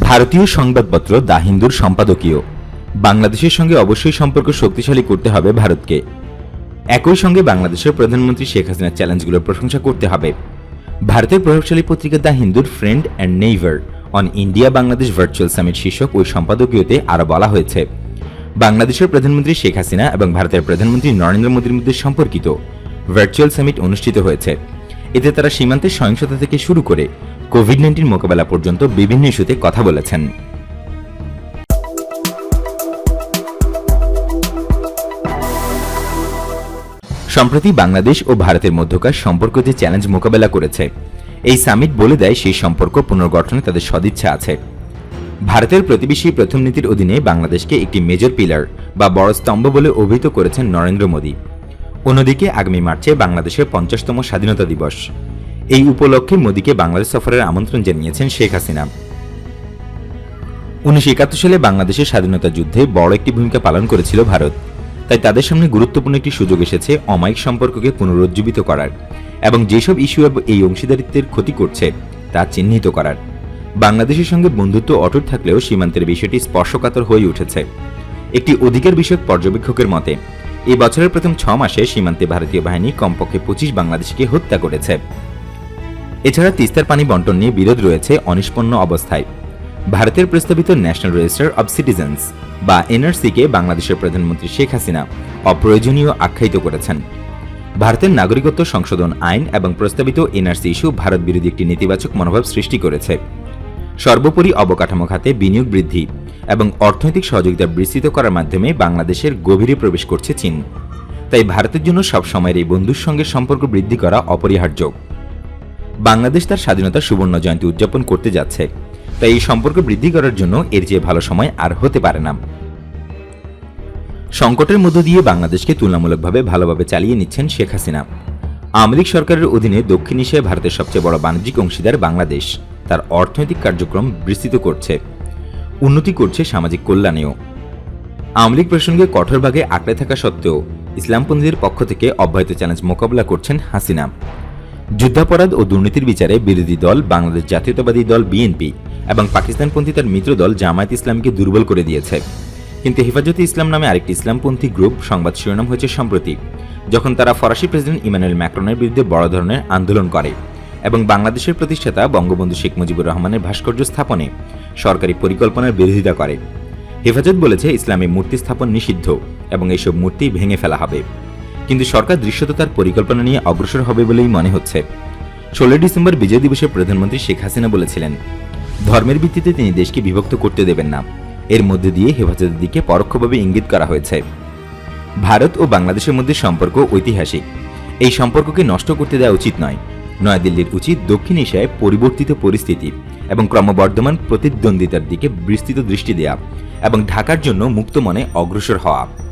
ভারতীয় সংবাদপত্র দা হিন্দুর সম্পাদকীয়। বাংলাদেশের সঙ্গে অবশ্যই সম্পর্ক শক্তিশালী করতে হবে ভারতকে। একই সঙ্গে বাংলাদেশের প্রধানমন্ত্রী শেখ হাসিনার চ্যালেঞ্জগুলোর প্রশংসা করতে হবে। ভারতের প্রভাবশালী পত্রিকা দ্য হিন্দুর friend and neighbour on India Bangladesh virtual summit শীর্ষক ওই সম্পাদকীয়তে আরও বলা হয়েছে। বাংলাদেশের প্রধানমন্ত্রী শেখ হাসিনা এবং ভারতের প্রধানমন্ত্রী নরেন্দ্র মোদীর মধ্যে সম্পর্কিত ভার্চুয়াল সামিট অনুষ্ঠিত হয়েছে। এতে তারা সীমান্তের সহিংসতা থেকে শুরু করে কোভিড নাইন্টিন মোকাবেলা পর্যন্ত বিভিন্ন ইস্যুতে কথা বলেছেন। সম্প্রতি বাংলাদেশ ও ভারতের মধ্যকার সম্পর্ক যে চ্যালেঞ্জ মোকাবেলা করেছে। এই সামিট বলে দেয়, সেই সম্পর্ক পুনর্গঠনে তাদের সদিচ্ছা আছে। ভারতের প্রতিবেশী প্রথম নীতির অধীনে বাংলাদেশকে একটি মেজর পিলার বা বড় স্তম্ভ বলে অভিহিত করেছেন নরেন্দ্র মোদী। অন্যদিকে আগামী মার্চে বাংলাদেশের পঞ্চাশতম স্বাধীনতা দিবস। এই উপলক্ষে মোদীকে বাংলাদেশ সফরের আমন্ত্রণ জানিয়েছেন শেখ হাসিনা। উনিশশো একাত্তর সালে বাংলাদেশের স্বাধীনতা যুদ্ধে বড় একটি ভূমিকা পালন করেছিল ভারত। তাই তাদের সামনে গুরুত্বপূর্ণ একটি সুযোগ এসেছে অমায়িক সম্পর্ককে পুনরুজ্জীবিত করার এবং যেসব ইস্যু এই অংশীদারিত্বের ক্ষতি করছে, তা চিহ্নিত করার। বাংলাদেশের সঙ্গে বন্ধুত্ব অটুট থাকলেও সীমান্তের বিষয়টি স্পর্শকাতর হয়ে উঠেছে। একটি অধিকার বিষয়ক পর্যবেক্ষকের মতে, এই বছরের প্রথম ছ মাসে সীমান্তে ভারতীয় বাহিনী কমপক্ষে পঁচিশ বাংলাদেশকে হত্যা করেছে। এছাড়া তিস্তার পানি বন্টন নিয়ে বিরোধ রয়েছে অনিষ্পন্ন অবস্থায়। ভারতের প্রস্তাবিত ন্যাশনাল রেজিস্টার অব সিটিজেন্স বা এনআরসিকে বাংলাদেশের প্রধানমন্ত্রী শেখ হাসিনা অপ্রয়োজনীয় আখ্যায়িত করেছেন। ভারতের নাগরিকত্ব সংশোধন আইন এবং প্রস্তাবিত এনআরসি ইস্যু ভারত বিরোধী একটি নেতিবাচক মনোভাব সৃষ্টি করেছে। সর্বোপরি অবকাঠামো খাতে বিনিয়োগ বৃদ্ধি এবং অর্থনৈতিক সহযোগিতা বিস্তৃত করার মাধ্যমে বাংলাদেশের গভীরে প্রবেশ করছে চীন। তাই ভারতের জন্য সব সময়ের এই বন্ধুর সঙ্গে সম্পর্ক বৃদ্ধি করা অপরিহার্য। বাংলাদেশ তার স্বাধীনতার সুবর্ণ জয়ন্তী উদযাপন করতে যাচ্ছে। তাই এই সম্পর্ক বৃদ্ধি করার জন্য এর চেয়ে ভালো সময় আর হতে পারে না। সংকটের মধ্য দিয়ে বাংলাদেশকে তুলনামূলকভাবে ভালোভাবে চালিয়ে নিচ্ছেন শেখ হাসিনা। আওয়ামী লীগ সরকারের অধীনে দক্ষিণ এশিয়ায় ভারতের সবচেয়ে বড় বাণিজ্যিক অংশীদার বাংলাদেশ। তার অর্থনৈতিক কার্যক্রম বিস্তৃত করছে। উন্নতি করছে সামাজিক কল্যাণেও। আওয়ামী লীগ প্রসঙ্গে কঠোরভাবে আঁকড়ে থাকা সত্ত্বেও ইসলামপন্থীদের পক্ষ থেকে অব্যাহত চ্যালেঞ্জ মোকাবিলা করছেন হাসিনা। যুদ্ধাপরাধ ও দুর্নীতির বিচারে বিরোধী দল, বাংলাদেশ জাতীয়তাবাদী দল বিএনপি এবং পাকিস্তানপন্থী তার মিত্র দল জামায়াত ইসলামকে দুর্বল করে দিয়েছে। কিন্তু হেফাজতে ইসলাম নামে আরেকটি ইসলামপন্থী গ্রুপ সংবাদ শিরোনাম হয়েছে সম্প্রতি, যখন তারা ফরাসি প্রেসিডেন্ট ইমানুয়েল ম্যাক্রনের বিরুদ্ধে বড় ধরনের আন্দোলন করে এবং বাংলাদেশের প্রতিষ্ঠাতা বঙ্গবন্ধু শেখ মুজিবুর রহমানের ভাস্কর্য স্থাপনে সরকারি পরিকল্পনার বিরোধিতা করে। হেফাজত বলেছে, ইসলামী মূর্তি স্থাপন নিষিদ্ধ এবং এইসব মূর্তি ভেঙে ফেলা হবে। কিন্তু সরকার দৃশ্যত তার পরিকল্পনা নিয়ে অগ্রসর হবে বলেই মনে হচ্ছে। ষোলোই ডিসেম্বর বিজয় দিবসে প্রধানমন্ত্রী শেখ হাসিনা বলেছিলেন, ধর্মের ভিত্তিতে তিনি দেশকে বিভক্ত করতে দেবেন না। এর মধ্যে দিয়ে হেফাজতের দিকে পরোক্ষভাবে ইঙ্গিত করা হয়েছে। ভারত ও বাংলাদেশের মধ্যে সম্পর্ক ঐতিহাসিক। এই সম্পর্ককে নষ্ট করতে দেওয়া উচিত নয়। নয়াদিল্লির উচিত দক্ষিণ এশিয়ায় পরিবর্তিত পরিস্থিতি এবং ক্রমবর্ধমান প্রতিদ্বন্দ্বিতার দিকে বিস্তৃত দৃষ্টি দেয়া এবং ঢাকার জন্য মুক্ত মনে অগ্রসর হওয়া।